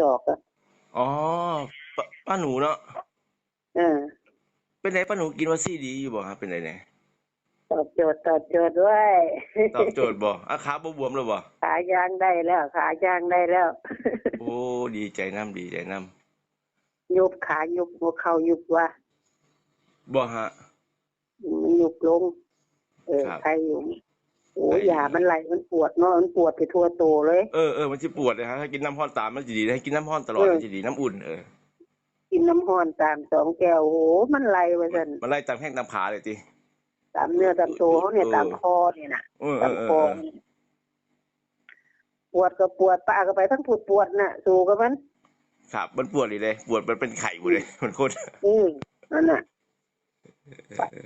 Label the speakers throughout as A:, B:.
A: จอกอะ
B: อ๋อป้าป้าหนูเนาะ
A: เออ
B: เป็นไงป้าหนูกินวัคซีนดีอยู่บ่ครับเป็นไงเนี่ย
A: ตอบโจทย์ตอบโจทย์ด้วย
B: ตอบโจทย์บ่อาขาบ่บวมแล้วบ่
A: ขายางได้แล้ว ขายางได้แล้ว
B: โอ้ดีใจน้ำดีใจน้
A: ยุบขายุบหัวเข่ายุบว่าำ
B: บ่ฮะ
A: มันยุบลง เออ
B: ครับ
A: ใครอยู่ โอ้
B: ใครอยู่
A: ยามันไหลมันปวดเนาะมันปวดไปทั่วตัวเลย
B: เออเออมันสิปวดเลยฮะถ้ากินน้ำร้อนตามมันจะดีให้กินน้ำร้อนตลอด
A: เออ
B: มันจะดีน้ำอุ่นเออ
A: กินน้ำห้อนตามสองแก้วโอ้โหมันไหลไปสัน
B: มันไล่ตามแข้งตามขาเลยจิ
A: ตามเนื้อตามตัวเขาเนี่ย
B: เออ
A: ตามคอเนี่ยนะ
B: เออเอ
A: ตาม
B: อเออ
A: คอ
B: เออ
A: เนี่ยปวดก็ปวดปากก็ไปทั้งปวดปวดน่ะ สู้กับมัน
B: ครับ มันปวดเลยเลย ปวดมันเป็นไข่อยู่เลยมันโคตร
A: อืมนั่นน่ะ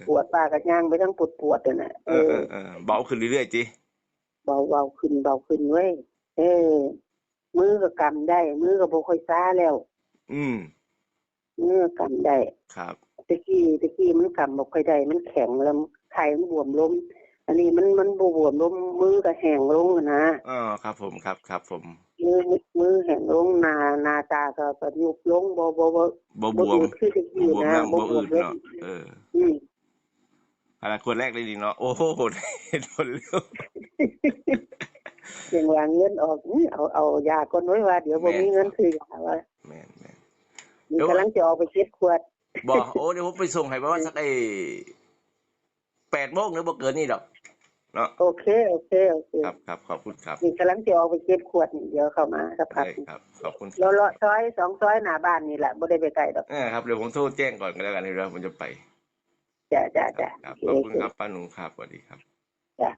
A: ปวดปากกับย่างไปทั้งปวดปวดเลยน่ะ
B: เออเออเออเบาขึ้นเรื่อยๆจิ
A: เบาเบาขึ้นเบาขึ้นเว้ยเออ มือก็กำได้ มือก็บ่ค่อยซ้าแล้ว
B: อืม
A: มือก็กำได้
B: ครับ
A: ตะกี้ตะกี้มันกำบ่ค่อยได้มันแข็งแล้วไข่มันบวมลมอันนี้มันมันบ่บวมลมมือก็แห้งลงอะนะ
B: อ๋อครับผมครับครับผม
A: มือมือแห้งลงหน้าหน้าตาก็ก็ยุบลงบ่บ่บ่
B: บ่บวม
A: คือตะ
B: บ่บวม
A: นะบ่
B: อืด
A: เนาะ
B: เออ
A: อืม
B: ขนาคนแรกเลยดีเนาะโอ้โหเห็นเร็ว
A: ยังวางเงินออกเอาเอายาก่อนไว้ว่า เดี๋ยวบ่มีเงินซื้อยาว่า
B: แม่นแม่น
A: นี่กำลังจะออกไปเก็บขวด
B: บอกโอ้เดี๋ยวผมไปส่งให้ประมาณสักไอ้แปดโมงหรือบ่เกินนี่ดอก เนาะ
A: โอเคโอเคโอเค
B: ครับครับขอบคุณครับ
A: นี่กำลังจะออกไปเก็บขวดนี่เดี๋ยวเข้ามาสักพัก
B: ได้ครับขอบคุณค
A: เรา
B: รับ
A: เลาะซอยสองซอยหน้าบ้านนี่แหละบ่ได้ไปไกลดอก
B: เออครับเดี๋ยวผมโทรแจ้งก่อนก็แล้วกันเดี๋ยวผมจะไป
A: จ้ะจ้ะจ้ะ
B: ครับ
A: โอ
B: ขอบ
A: เค
B: คุณครับป้าหนูครับสวัสดีครับ
A: จ้ะ